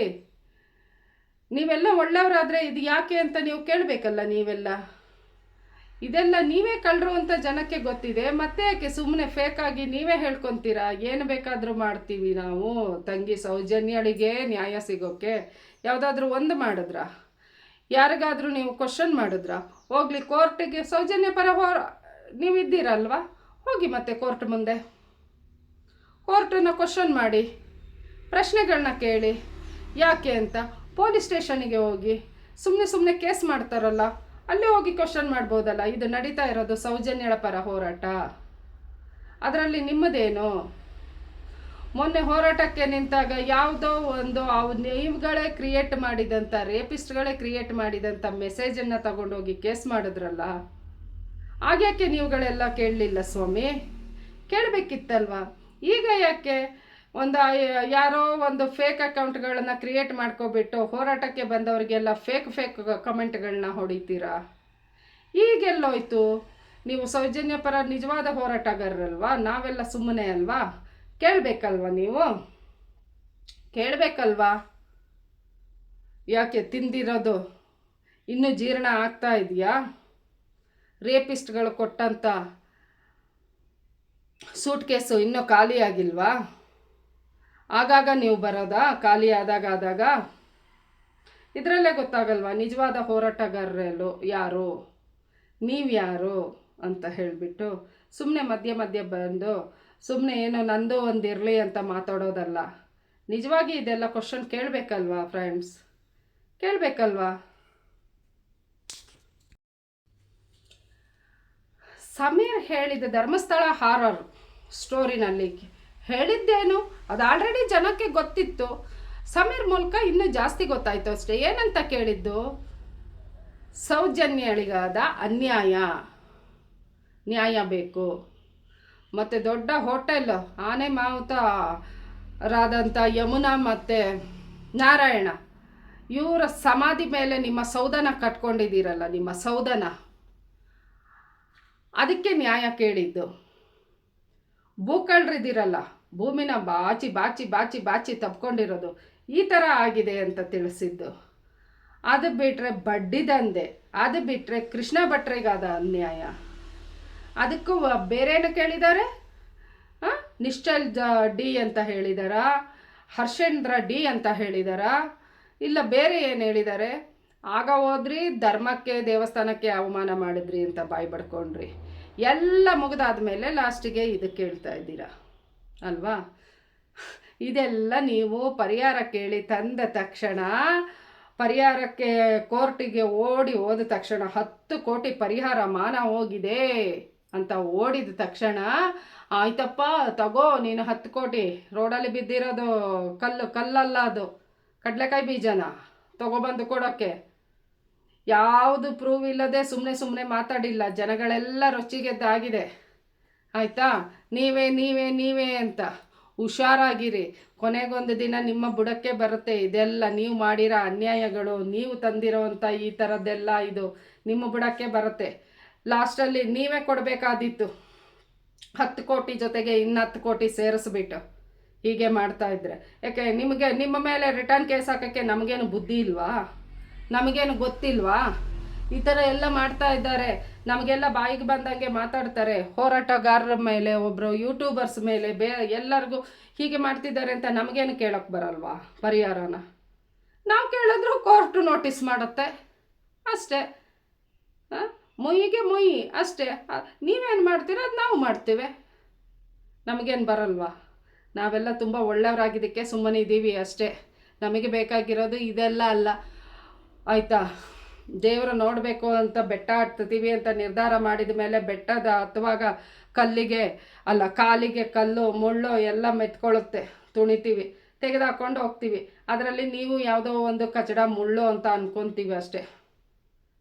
ನೀವೆಲ್ಲ ಒಳ್ಳೆಯವರಾದರೆ ಇದು ಯಾಕೆ ಅಂತ ನೀವು ಕೇಳಬೇಕಲ್ಲ ನೀವೆಲ್ಲ. ಇದೆಲ್ಲ ನೀವೇ ಕಳ್ಳರು ಅಂತ ಜನಕ್ಕೆ ಗೊತ್ತಿದೆ. ಮತ್ತೆ ಯಾಕೆ ಸುಮ್ಮನೆ ಫೇಕಾಗಿ ನೀವೇ ಹೇಳ್ಕೊತೀರಾ? ಏನು ಬೇಕಾದರೂ ಮಾಡ್ತೀವಿ ನಾವು. ತಂಗಿ ಸೌಜನ್ಯಳಿಗೆ ನ್ಯಾಯ ಸಿಗೋಕ್ಕೆ ಯಾವುದಾದ್ರೂ ಒಂದು ಮಾಡಿದ್ರಾ? ಯಾರಿಗಾದರೂ ನೀವು ಕ್ವಶನ್ ಮಾಡಿದ್ರಾ? ಹೋಗಲಿ ಕೋರ್ಟಿಗೆ. ಸೌಜನ್ಯ ಪರ ಹೋ, ನೀವಿದ್ದೀರಲ್ವಾ? ಹೋಗಿ ಮತ್ತೆ ಕೋರ್ಟ್ ಮುಂದೆ. ಕೋರ್ಟನ್ನು ಕ್ವಶನ್ ಮಾಡಿ. ಪ್ರಶ್ನೆಗಳನ್ನ ಕೇಳಿ. ಯಾಕೆ ಅಂತ ಪೊಲೀಸ್ ಸ್ಟೇಷನಿಗೆ ಹೋಗಿ. ಸುಮ್ಮನೆ ಸುಮ್ಮನೆ ಕೇಸ್ ಮಾಡ್ತಾರಲ್ಲ, ಅಲ್ಲೇ ಹೋಗಿ ಕ್ವಶನ್ ಮಾಡ್ಬೋದಲ್ಲ, ಇದು ನಡೀತಾ ಇರೋದು ಸೌಜನ್ಯಳ ಪರ ಹೋರಾಟ. ಅದರಲ್ಲಿ ನಿಮ್ಮದೇನು? ಮೊನ್ನೆ ಹೋರಾಟಕ್ಕೆ ನಿಂತಾಗ ಯಾವುದೋ ಒಂದು ಅವು ನೀವುಗಳೇ ಕ್ರಿಯೇಟ್ ಮಾಡಿದಂಥ ರೇಪಿಸ್ಟ್ಗಳೇ ಕ್ರಿಯೇಟ್ ಮಾಡಿದಂಥ ಮೆಸೇಜನ್ನು ತಗೊಂಡೋಗಿ ಕೇಸ್ ಮಾಡಿದ್ರಲ್ಲ? ಆಗ್ಯಾಕೆ ನೀವುಗಳೆಲ್ಲ ಕೇಳಲಿಲ್ಲ ಸ್ವಾಮಿ? ಕೇಳಬೇಕಿತ್ತಲ್ವಾ? ಈಗ ಯಾಕೆ ಒಂದು, ಯಾರೋ ಒಂದು ಫೇಕ್ ಅಕೌಂಟ್ಗಳನ್ನು ಕ್ರಿಯೇಟ್ ಮಾಡ್ಕೊಬಿಟ್ಟು ಹೋರಾಟಕ್ಕೆ ಬಂದವರಿಗೆಲ್ಲ ಫೇಕ್ ಫೇಕ್ ಕಮೆಂಟ್ಗಳನ್ನ ಹೊಡಿತೀರಾ? ಈಗೆಲ್ಲೋಯ್ತು ನೀವು ಸೌಜನ್ಯ ಪರ ನಿಜವಾದ ಹೋರಾಟಗಾರರಲ್ವಾ? ನಾವೆಲ್ಲ ಸುಮ್ಮನೆ ಅಲ್ವಾ? ಕೇಳಬೇಕಲ್ವಾ ನೀವು? ಕೇಳಬೇಕಲ್ವಾ? ಯಾಕೆ ತಿಂದಿರೋದು? ಇನ್ನೂ ಜೀರ್ಣ ಆಗ್ತಾ ಇದೆಯಾ? ರೇಪಿಸ್ಟ್ಗಳು ಕೊಟ್ಟಂಥ ಸೂಟ್ ಕೇಸು ಇನ್ನೂ ಖಾಲಿ ಆಗಿಲ್ವಾ ಆಗಾಗ ನೀವು ಬರೋದಾ ಖಾಲಿ ಆದಾಗ ಆದಾಗ ಇದರಲ್ಲೇ ಗೊತ್ತಾಗಲ್ವಾ? ನಿಜವಾದ ಹೋರಾಟಗಾರರು ಯಾರು? ನೀವು ಯಾರು ಅಂತ ಹೇಳಿಬಿಟ್ಟು ಸುಮ್ಮನೆ ಮಧ್ಯೆ ಮಧ್ಯೆ ಬಂದು ಸುಮ್ಮನೆ ಏನೋ ನಂದು ಒಂದು ಇರಲಿ ಅಂತ ಮಾತಾಡೋದಲ್ಲ. ನಿಜವಾಗಿ ಇದೆಲ್ಲ ಕ್ವಶನ್ ಕೇಳಬೇಕಲ್ವಾ ಫ್ರೆಂಡ್ಸ್ ಕೇಳಬೇಕಲ್ವಾ? ಸಮೀರ್ ಹೇಳಿದ ಧರ್ಮಸ್ಥಳ ಹಾರರ್ ಸ್ಟೋರಿನಲ್ಲಿ ಹೇಳಿದ್ದೇನು? ಅದು ಆಲ್ರೆಡಿ ಜನಕ್ಕೆ ಗೊತ್ತಿತ್ತು. ಸಮೀರ್ ಮೂಲಕ ಇನ್ನೂ ಜಾಸ್ತಿ ಗೊತ್ತಾಯ್ತು ಅಷ್ಟೇ. ಏನಂತ ಕೇಳಿದ್ದು? ಸೌಜನ್ಯಳಿಗಾದ ಅನ್ಯಾಯ. ನ್ಯಾಯ ಬೇಕು. ಮತ್ತು ದೊಡ್ಡ ಹೋಟೆಲ್, ಆನೆ ಮಾವುತ ರಾದಂಥ ಯಮುನಾ ಮತ್ತು ನಾರಾಯಣ, ಇವರ ಸಮಾಧಿ ಮೇಲೆ ನಿಮ್ಮ ಸೌಧನ ಕಟ್ಕೊಂಡಿದ್ದೀರಲ್ಲ, ನಿಮ್ಮ ಸೌಧನ? ಅದಕ್ಕೆ ನ್ಯಾಯ ಕೇಳಿದ್ದು. ಭೂಕಳ್ರಿದ್ದೀರಲ್ಲ. ಭೂಮಿನ ಬಾಚಿ ಬಾಚಿ ಬಾಚಿ ಬಾಚಿ ತಪ್ಕೊಂಡಿರೋದು ಈ ಥರ ಆಗಿದೆ ಅಂತ ತಿಳಿಸಿದ್ದು. ಅದು ಬಿಟ್ಟರೆ ಬಡ್ಡಿದಂದೆ ಅದು ಬಿಟ್ಟರೆ ಕೃಷ್ಣ ಭಟ್ರಿಗಾದ ಅನ್ಯಾಯ. ಅದಕ್ಕೂ ಬೇರೇನು ಕೇಳಿದ್ದಾರೆ? ನಿಶ್ಚಲ್ ಡಿ ಅಂತ ಹೇಳಿದಾರಾ? ಹರ್ಷೇಂದ್ರ ಡಿ ಅಂತ ಹೇಳಿದಾರಾ? ಇಲ್ಲ ಬೇರೆ ಏನು ಹೇಳಿದ್ದಾರೆ ಆಗ ಹೋದ್ರಿ, ಧರ್ಮಕ್ಕೆ, ದೇವಸ್ಥಾನಕ್ಕೆ ಅವಮಾನ ಮಾಡಿದ್ರಿ ಅಂತ ಬಾಯಿ ಬಡ್ಕೊಂಡ್ರಿ. ಎಲ್ಲ ಮುಗಿದಾದ್ಮೇಲೆ ಲಾಸ್ಟಿಗೆ ಇದಕ್ಕೆ ಹೇಳ್ತಾ ಇದ್ದೀರಾ? ಅಲ್ವಾ? ಇದೆಲ್ಲ ನೀವು ಪರಿಹಾರ ಕೇಳಿ ತಂದ ತಕ್ಷಣ, ಪರಿಹಾರಕ್ಕೆ ಕೋರ್ಟಿಗೆ ಓಡಿ ಹೋದ ತಕ್ಷಣ ಹತ್ತು ಕೋಟಿ ಪರಿಹಾರ ಮಾನ ಹೋಗಿದೆ ಅಂತ ಓಡಿದ ತಕ್ಷಣ, ಆಯ್ತಪ್ಪ, ತಗೋ, ನೀನು ಹತ್ತು ಕೋಟಿ. ರೋಡಲ್ಲಿ ಬಿದ್ದಿರೋದು ಕಲ್ಲು, ಕಲ್ಲಲ್ಲ ಅದು. ಕಡಲೆಕಾಯಿ ಬೀಜನ? ತಗೊಬಂದು ಕೊಡೋಕ್ಕೆ. ಯಾವುದು ಪ್ರೂವ್ ಇಲ್ಲದೆ ಸುಮ್ಮನೆ ಸುಮ್ಮನೆ ಮಾತಾಡಿಲ್ಲ. ಜನಗಳೆಲ್ಲ ರೊಚ್ಚಿಗೆದ್ದಾಗಿದೆ. ಆಯಿತಾ? ನೀವೇ ನೀವೇ ನೀವೇ ಅಂತ. ಹುಷಾರಾಗಿರಿ. ಕೊನೆಗೊಂದು ದಿನ ನಿಮ್ಮ ಬುಡಕ್ಕೆ ಬರುತ್ತೆ. ಇದೆಲ್ಲ ನೀವು ಮಾಡಿರೋ ಅನ್ಯಾಯಗಳು, ನೀವು ತಂದಿರೋವಂಥ ಈ ಥರದ್ದೆಲ್ಲ ಇದು ನಿಮ್ಮ ಬುಡಕ್ಕೆ ಬರುತ್ತೆ. ಲಾಸ್ಟಲ್ಲಿ ನೀವೇ ಕೊಡಬೇಕಾದಿತ್ತು ಹತ್ತು ಕೋಟಿ ಜೊತೆಗೆ ಇನ್ನು ಹತ್ತು ಕೋಟಿ ಸೇರಿಸ್ಬಿಟ್ಟು ಹೀಗೆ ಮಾಡ್ತಾ ಇದ್ರೆ. ಯಾಕೆ, ನಿಮಗೆ, ನಿಮ್ಮ ಮೇಲೆ ರಿಟರ್ನ್ ಕೇಸ್ ಹಾಕೋಕ್ಕೆ ನಮಗೇನು ಬುದ್ಧಿ ಇಲ್ವಾ? ನಮಗೇನು ಗೊತ್ತಿಲ್ವಾ? ಈ ಥರ ಎಲ್ಲ ಮಾಡ್ತಾ ಇದ್ದಾರೆ. ನಮಗೆಲ್ಲ ಬಾಯಿಗೆ ಬಂದಂಗೆ ಮಾತಾಡ್ತಾರೆ. ಹೋರಾಟಗಾರರ ಮೇಲೆ ಒಬ್ಬರು ಯೂಟ್ಯೂಬರ್ಸ್ ಮೇಲೆ, ಬೇ, ಎಲ್ಲರಿಗೂ ಹೀಗೆ ಮಾಡ್ತಿದ್ದಾರೆ ಅಂತ ನಮಗೇನು ಕೇಳೋಕ್ಕೆ ಬರಲ್ವಾ? ಪರಿಹಾರನ? ನಾವು ಕೇಳಿದ್ರು ಕೋರ್ಟು ನೋಟಿಸ್ ಮಾಡುತ್ತೆ. ಅಷ್ಟೇ. ಹಾಂ? ಮೊಯ್ಯಿ. ಅಷ್ಟೇ. ನೀವೇನು ಮಾಡ್ತೀರೋ? ಅದು ನಾವು ಮಾಡ್ತೇವೆ. ನಮಗೇನು ಬರಲ್ವಾ? ನಾವೆಲ್ಲ ತುಂಬ ಒಳ್ಳೆಯವರಾಗಿದ್ದಕ್ಕೆ ಸುಮ್ಮನೆ ಇದ್ದೀವಿ ಅಷ್ಟೇ. ನಮಗೆ ಬೇಕಾಗಿರೋದು ಇದೆಲ್ಲ ಅಲ್ಲ. ಆಯಿತಾ? ದೇವರು ನೋಡಬೇಕು ಅಂತ ಬೆಟ್ಟ ಹತ್ತೀವಿ ಅಂತ ನಿರ್ಧಾರ ಮಾಡಿದ ಮೇಲೆ ಬೆಟ್ಟದ ಹತ್ತುವಾಗ ಕಲ್ಲಿಗೆ, ಅಲ್ಲ ಕಾಲಿಗೆ ಕಲ್ಲು, ಮುಳ್ಳು ಎಲ್ಲ ಮೆತ್ಕೊಳ್ಳುತ್ತೆ. ತುಣಿತೀವಿ ತೆಗೆದುಹಾಕೊಂಡು ಹೋಗ್ತೀವಿ. ಅದರಲ್ಲಿ ನೀವು ಯಾವುದೋ ಒಂದು ಕಚಡ ಮುಳ್ಳು ಅಂತ ಅನ್ಕೊಂತೀವಿ ಅಷ್ಟೇ.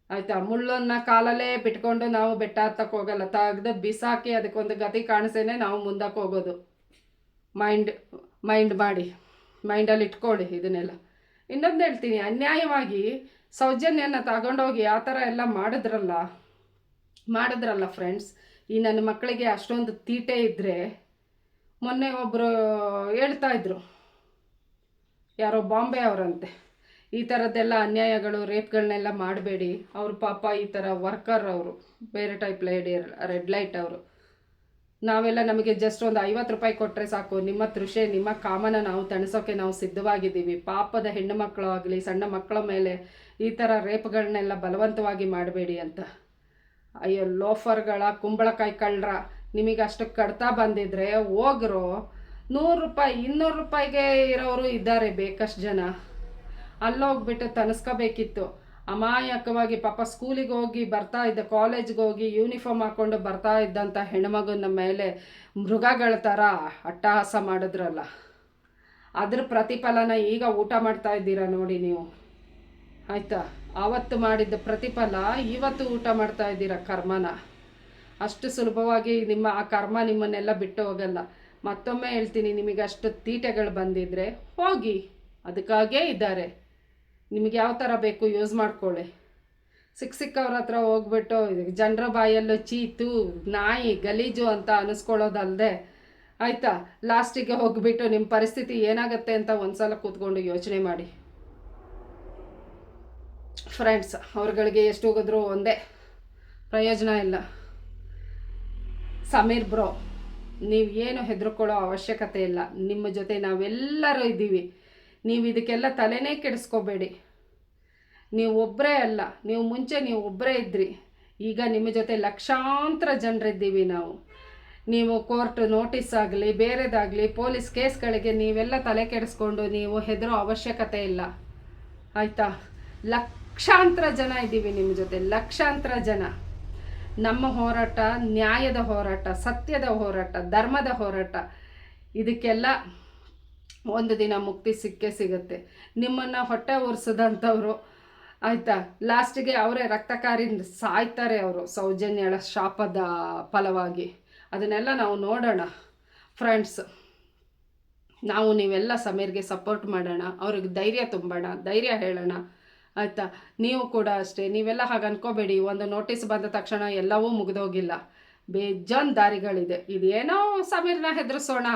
ಆಯಿತಾ? ಮುಳ್ಳನ್ನು ಕಾಲಲ್ಲೇ ಬಿಟ್ಕೊಂಡು ನಾವು ಬೆಟ್ಟ ಹತ್ತಕ್ಕೆ ಹೋಗಲ್ಲ. ತೆಗೆದು ಬಿಸಾಕಿ ಅದಕ್ಕೊಂದು ಗತಿ ಕಾಣಿಸೇನೆ ನಾವು ಮುಂದಕ್ಕೆ ಹೋಗೋದು. ಮೈಂಡ್ ಮೈಂಡ್ ಮಾಡಿ. ಮೈಂಡಲ್ಲಿ ಇಟ್ಕೊಳ್ಳಿ ಇದನ್ನೆಲ್ಲ. ಇನ್ನೊಂದು ಹೇಳ್ತೀನಿ, ಅನ್ಯಾಯವಾಗಿ ಸೌಜನ್ಯನ ತಗೊಂಡೋಗಿ ಆ ಥರ ಎಲ್ಲ ಮಾಡಿದ್ರಲ್ಲ ಮಾಡಿದ್ರಲ್ಲ ಫ್ರೆಂಡ್ಸ್ ಈ ನನ್ನ ಮಕ್ಕಳಿಗೆ ಅಷ್ಟೊಂದು ತೀಟೆ ಇದ್ದರೆ ಮೊನ್ನೆ ಒಬ್ಬರು ಹೇಳ್ತಾ ಇದ್ರು, ಯಾರೋ ಬಾಂಬೆ ಅವರಂತೆ. ಈ ಥರದ್ದೆಲ್ಲ ಅನ್ಯಾಯಗಳು, ರೇಪ್ಗಳನ್ನೆಲ್ಲ ಮಾಡಬೇಡಿ. ಅವ್ರ ಪಾಪ ಈ ಥರ ವರ್ಕರ್ ಅವರು, ಬೇರೆ ಟೈಪ್ ಲೈಡ್ ರೆಡ್ ಲೈಟ್ ಅವರು. ನಾವೆಲ್ಲ ನಮಗೆ ಜಸ್ಟ್ ಒಂದು ಐವತ್ತು ರೂಪಾಯಿ ಕೊಟ್ಟರೆ ಸಾಕು. ನಿಮ್ಮ ತೃಷೆ, ನಿಮ್ಮ ಕಾಮನ ನಾವು ತಣಿಸೋಕೆ ನಾವು ಸಿದ್ಧವಾಗಿದ್ದೀವಿ. ಪಾಪದ ಹೆಣ್ಣು ಮಕ್ಕಳು ಆಗಲಿ, ಸಣ್ಣ ಮಕ್ಕಳ ಮೇಲೆ ಈ ಥರ ರೇಪ್ಗಳನ್ನೆಲ್ಲ ಬಲವಂತವಾಗಿ ಮಾಡಬೇಡಿ ಅಂತ. ಅಯ್ಯೋ, ಲೋಫರ್ಗಳ, ಕುಂಬಳಕಾಯಿ ಕಳ್ಳರ, ನಿಮಗೆ ಅಷ್ಟು ಕಡ್ತಾ ಬಂದಿದ್ರೆ ಹೋಗ್ರು. ನೂರು ರೂಪಾಯಿ, ಇನ್ನೂರು ರೂಪಾಯಿಗೆ ಇರೋರು ಇದ್ದಾರೆ ಬೇಕಷ್ಟು ಜನ. ಅಲ್ಲೋಗ್ಬಿಟ್ಟು ತನಸ್ಕೋಬೇಕಿತ್ತು ಅಮಾಯಕವಾಗಿ ಪಾಪ ಸ್ಕೂಲಿಗೆ ಹೋಗಿ ಬರ್ತಾ ಇದ್ದ ಕಾಲೇಜ್ಗೆ ಹೋಗಿ ಯೂನಿಫಾರ್ಮ್ ಹಾಕ್ಕೊಂಡು ಬರ್ತಾ ಇದ್ದಂಥ ಹೆಣ್ಮಗನ ಮೇಲೆ ಮೃಗಗಳ ಥರ ಅಟ್ಟಹಾಸ ಮಾಡಿದ್ರಲ್ಲ. ಅದ್ರ ಪ್ರತಿಫಲನ ಈಗ ಊಟ ಮಾಡ್ತಾ ಇದ್ದೀರಾ ನೋಡಿ ನೀವು. ಆಯಿತಾ? ಆವತ್ತು ಮಾಡಿದ್ದ ಪ್ರತಿಫಲ ಇವತ್ತು ಊಟ ಮಾಡ್ತಾ ಇದ್ದೀರಾ ಕರ್ಮನ. ಅಷ್ಟು ಸುಲಭವಾಗಿ ನಿಮ್ಮ ಆ ಕರ್ಮ ನಿಮ್ಮನ್ನೆಲ್ಲ ಬಿಟ್ಟು ಹೋಗಲ್ಲ. ಮತ್ತೊಮ್ಮೆ ಹೇಳ್ತೀನಿ ನಿಮಗೆ ಅಷ್ಟು ತೀಟೆಗಳು ಬಂದಿದ್ರೆ ಹೋಗಿ. ಅದಕ್ಕಾಗೇ ಇದ್ದಾರೆ. ನಿಮಗೆ ಯಾವ ಥರ ಬೇಕು ಯೂಸ್ ಮಾಡ್ಕೊಳ್ಳಿ. ಸಿಕ್ಕ ಸಿಕ್ಕವ್ರ ಹತ್ರ ಹೋಗ್ಬಿಟ್ಟು ಜನರ ಬಾಯಲ್ಲೂ ಚೀತು, ನಾಯಿ, ಗಲೀಜು ಅಂತ ಅನ್ನಿಸ್ಕೊಳ್ಳೋದಲ್ಲದೆ ಆಯಿತಾ? ಲಾಸ್ಟಿಗೆ ಹೋಗಿಬಿಟ್ಟು ನಿಮ್ಮ ಪರಿಸ್ಥಿತಿ ಏನಾಗುತ್ತೆ ಅಂತ ಒಂದ್ಸಲ ಕೂತ್ಕೊಂಡು ಯೋಚನೆ ಮಾಡಿ. ಫ್ರೆಂಡ್ಸ್ ಅವ್ರಗಳಿಗೆ ಎಷ್ಟು ಹೋಗಿದ್ರು ಒಂದೇ ಪ್ರಯೋಜನ ಇಲ್ಲ. ಸಮೀರ್ ಬ್ರೋ, ನೀವು ಏನು ಹೆದರ್ಕೊಳ್ಳೋ ಅವಶ್ಯಕತೆ ಇಲ್ಲ. ನಿಮ್ಮ ಜೊತೆ ನಾವೆಲ್ಲರೂ ಇದ್ದೀವಿ. ನೀವು ಇದಕ್ಕೆಲ್ಲ ತಲೆನೇ ಕೆಡಿಸ್ಕೋಬೇಡಿ. ನೀವು ಒಬ್ಬರೇ ಅಲ್ಲ, ನೀವು ಮುಂಚೆ ನೀವು ಒಬ್ಬರೇ ಇದ್ರಿ. ಈಗ ನಿಮ್ಮ ಜೊತೆ ಲಕ್ಷಾಂತರ ಜನರಿದ್ದೀವಿ ನಾವು. ನೀವು ಕೋರ್ಟ್ ನೋಟಿಸ್ ಆಗಲಿ, ಬೇರೆದಾಗಲಿ, ಪೊಲೀಸ್ ಕೇಸ್ಗಳಿಗೆ ನೀವೆಲ್ಲ ತಲೆ ಕೆಡಿಸ್ಕೊಂಡು ನೀವು ಹೆದರೋ ಅವಶ್ಯಕತೆ ಇಲ್ಲ. ಆಯಿತಾ? ಲಕ್ಷಾಂತರ ಜನ ಇದ್ದೀವಿ ನಿಮ್ಮ ಜೊತೆ, ಲಕ್ಷಾಂತರ ಜನ. ನಮ್ಮ ಹೋರಾಟ ನ್ಯಾಯದ ಹೋರಾಟ, ಸತ್ಯದ ಹೋರಾಟ, ಧರ್ಮದ ಹೋರಾಟ. ಇದಕ್ಕೆಲ್ಲ ಒಂದು ದಿನ ಮುಕ್ತಿ ಸಿಕ್ಕೇ ಸಿಗುತ್ತೆ. ನಿಮ್ಮನ್ನು ಹೊಟ್ಟೆ ಉರಿಸಿದಂಥವ್ರು ಆಯಿತಾ? ಲಾಸ್ಟಿಗೆ ಅವರೇ ರಕ್ತಕಾರಿ ಸಾಯ್ತಾರೆ ಅವರು ಸೌಜನ್ಯಳ ಶಾಪದ ಫಲವಾಗಿ. ಅದನ್ನೆಲ್ಲ ನಾವು ನೋಡೋಣ, ಫ್ರೆಂಡ್ಸ್. ನಾವು ನೀವೆಲ್ಲ ಸಮೀರ್ಗೆ ಸಪೋರ್ಟ್ ಮಾಡೋಣ, ಅವ್ರಿಗೆ ಧೈರ್ಯ ತುಂಬೋಣ, ಧೈರ್ಯ ಹೇಳೋಣ, ಆಯಿತಾ? ನೀವು ಕೂಡ ಅಷ್ಟೇ, ನೀವೆಲ್ಲ ಹಾಗೆ ಅನ್ಕೋಬೇಡಿ, ಒಂದು ನೋಟಿಸ್ ಬಂದ ತಕ್ಷಣ ಎಲ್ಲವೂ ಮುಗಿದೋಗಿಲ್ಲ. ಬೇಜಾನ್ ದಾರಿಗಳಿದೆ. ಇದೇನೋ ಸಮೀರ್ನ ಹೆದರಿಸೋಣ,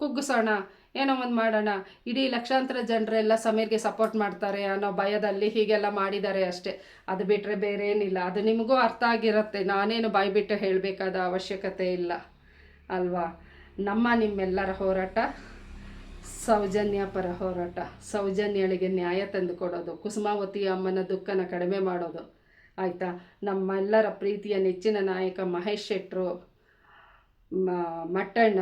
ಕುಗ್ಗಿಸೋಣ ಏನೋ ಒಂದು ಮಾಡೋಣ. ಇಡೀ ಲಕ್ಷಾಂತರ ಜನರೆಲ್ಲ ಸಮೀರ್ಗೆ ಸಪೋರ್ಟ್ ಮಾಡ್ತಾರೆ ಅನ್ನೋ ಭಯದಲ್ಲಿ ಹೀಗೆಲ್ಲ ಮಾಡಿದ್ದಾರೆ ಅಷ್ಟೇ. ಅದು ಬಿಟ್ಟರೆ ಬೇರೆ ಏನಿಲ್ಲ ಅದು ನಿಮಗೂ ಅರ್ಥ ಆಗಿರುತ್ತೆ. ನಾನೇನು ಬಾಯ್ಬಿಟ್ಟು ಹೇಳಬೇಕಾದ ಅವಶ್ಯಕತೆ ಇಲ್ಲ. ಅಲ್ವಾ? ನಮ್ಮ ನಿಮ್ಮೆಲ್ಲರ ಹೋರಾಟ ಸೌಜನ್ಯ ಪರ ಹೋರಾಟ. ಸೌಜನ್ಯಳಿಗೆ ನ್ಯಾಯ ತಂದು ಕೊಡೋದು. ಕುಸುಮಾವತಿ ಅಮ್ಮನ ದುಃಖನ ಕಡಿಮೆ ಮಾಡೋದು. ಆಯಿತಾ? ನಮ್ಮೆಲ್ಲರ ಪ್ರೀತಿಯ ನೆಚ್ಚಿನ ನಾಯಕ ಮಹೇಶ್ ಶೆಟ್ಟರು ಮಟ್ಟಣ್ಣನವರು ಮಟ್ಟಣ್ಣ,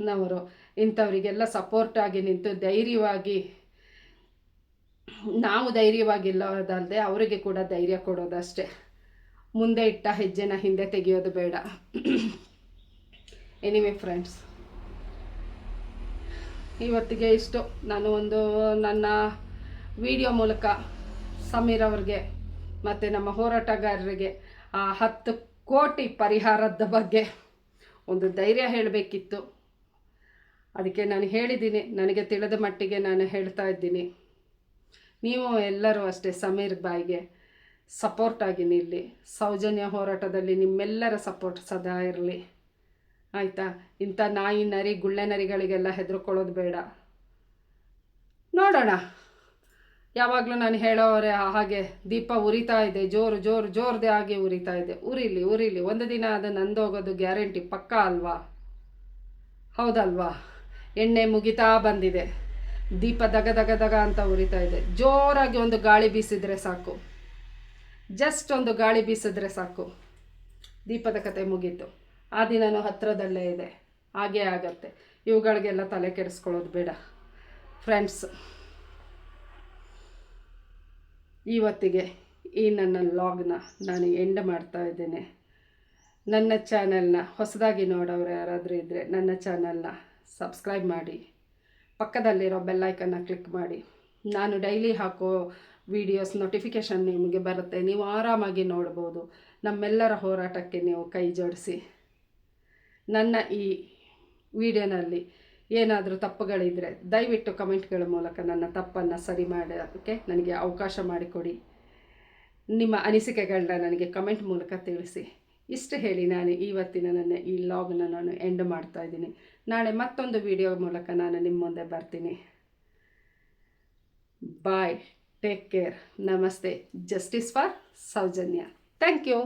ನವರು. ಇಂಥವರಿಗೆಲ್ಲ ಸಪೋರ್ಟಾಗಿ ನಿಂತು ಧೈರ್ಯವಾಗಿ, ನಾವು ಧೈರ್ಯವಾಗಿಲ್ಲದಲ್ಲದೆ ಅವರಿಗೆ ಕೂಡ ಧೈರ್ಯ ಕೊಡೋದಷ್ಟೇ. ಮುಂದೆ ಇಟ್ಟ ಹೆಜ್ಜೆನ ಹಿಂದೆ ತೆಗೆಯೋದು ಬೇಡ. ಎನಿವೆ ಫ್ರೆಂಡ್ಸ್ ಇವತ್ತಿಗೆ ಇಷ್ಟು. ನಾನು ಒಂದು ನನ್ನ ವಿಡಿಯೋ ಮೂಲಕ ಸಮೀರ್ ಅವ್ರಿಗೆ ಮತ್ತು ನಮ್ಮ ಹೋರಾಟಗಾರರಿಗೆ ಆ ಹತ್ತು ಕೋಟಿ ಪರಿಹಾರದ ಬಗ್ಗೆ ಒಂದು ಧೈರ್ಯ ಹೇಳಬೇಕಿತ್ತು. ಅದಕ್ಕೆ ನಾನು ಹೇಳಿದ್ದೀನಿ, ನನಗೆ ತಿಳಿದ ಮಟ್ಟಿಗೆ ನಾನು ಹೇಳ್ತಾ ಇದ್ದೀನಿ. ನೀವು ಎಲ್ಲರೂ ಅಷ್ಟೇ ಸಮೀರ್ ಬಾಯಿಗೆ ಸಪೋರ್ಟ್ ಆಗಿ ನಿಲ್ಲಿ. ಸೌಜನ್ಯ ಹೋರಾಟದಲ್ಲಿ ನಿಮ್ಮೆಲ್ಲರ ಸಪೋರ್ಟ್ ಸದಾ ಇರಲಿ. ಆಯಿತಾ? ಇಂಥ ನಾಯಿ ನರಿ, ಗುಳ್ಳೆ ನರಿಗಳಿಗೆಲ್ಲ ಹೆದರ್ಕೊಳ್ಳೋದು ಬೇಡ. ನೋಡೋಣ. ಯಾವಾಗಲೂ ನಾನು ಹೇಳೋರೆ ಹಾಗೆ ದೀಪ ಉರಿತಾ ಇದೆ, ಜೋರು ಜೋರು, ಜೋರದೇ ಆಗಿ ಉರಿತಾ ಇದೆ. ಉರಿಲಿ ಉರಿಲಿ. ಒಂದು ದಿನ ಅದು ನಂದೋಗೋದು ಗ್ಯಾರಂಟಿ ಪಕ್ಕ ಅಲ್ವಾ? ಹೌದಲ್ವಾ? ಎಣ್ಣೆ ಮುಗಿತಾ ಬಂದಿದೆ. ದೀಪ ದಗ ದಗ ದಗ ಅಂತ ಉರಿತಾ ಇದೆ. ಜೋರಾಗಿ ಒಂದು ಗಾಳಿ ಬೀಸಿದ್ರೆ ಸಾಕು. ಜಸ್ಟ್ ಒಂದು ಗಾಳಿ ಬೀಸಿದ್ರೆ ಸಾಕು. ದೀಪದ ಕತೆ ಮುಗೀತು. ಆ ದಿನನೂ ಹತ್ತಿರದಲ್ಲೇ ಇದೆ. ಹಾಗೇ ಆಗತ್ತೆ. ಇವುಗಳಿಗೆಲ್ಲ ತಲೆ ಕೆಡಿಸ್ಕೊಳ್ಳೋದು ಬೇಡ. ಫ್ರೆಂಡ್ಸ್ ಇವತ್ತಿಗೆ ಈ ನನ್ನ ಲಾಗ್ನ ನಾನು ಎಂಡ್ ಮಾಡ್ತಾ ಇದ್ದೇನೆ. ನನ್ನ ಚಾನಲ್ನ ಹೊಸದಾಗಿ ನೋಡೋರು ಯಾರಾದರೂ ಇದ್ದರೆ ನನ್ನ ಚಾನಲ್ನ ಸಬ್ಸ್ಕ್ರೈಬ್ ಮಾಡಿ. ಪಕ್ಕದಲ್ಲಿರೋ ಬೆಲ್ಲೈಕನ್ನ ಕ್ಲಿಕ್ ಮಾಡಿ. ನಾನು ಡೈಲಿ ಹಾಕೋ ವಿಡಿಯೋಸ್ ನೋಟಿಫಿಕೇಷನ್ ನಿಮಗೆ ಬರುತ್ತೆ. ನೀವು ಆರಾಮಾಗಿ ನೋಡ್ಬೋದು. ನಮ್ಮೆಲ್ಲರ ಹೋರಾಟಕ್ಕೆ ನೀವು ಕೈ ಜೋಡಿಸಿ. ನನ್ನ ಈ ವಿಡಿಯೋನಲ್ಲಿ ಏನಾದರೂ ತಪ್ಪುಗಳಿದ್ದರೆ ದಯವಿಟ್ಟು ಕಮೆಂಟ್ಗಳ ಮೂಲಕ ನನ್ನ ತಪ್ಪನ್ನು ಸರಿ ಮಾಡೋಕ್ಕೆ ನನಗೆ ಅವಕಾಶ ಮಾಡಿಕೊಡಿ. ನಿಮ್ಮ ಅನಿಸಿಕೆಗಳನ್ನ ನನಗೆ ಕಮೆಂಟ್ ಮೂಲಕ ತಿಳಿಸಿ. ಇಷ್ಟು ಹೇಳಿ ನಾನು ಇವತ್ತಿನ ನನ್ನ ಈ ಲಾಗ್ನ ನಾನು ಎಂಡ್ ಮಾಡ್ತಾ ಇದ್ದೀನಿ. ನಾಳೆ ಮತ್ತೊಂದು ವಿಡಿಯೋ ಮೂಲಕ ನಾನು ನಿಮ್ಮ ಮುಂದೆ ಬರ್ತೀನಿ. ಬಾಯ್ ಟೇಕ್ ಕೇರ್ ನಮಸ್ತೆ. Justice for Soujanya thank you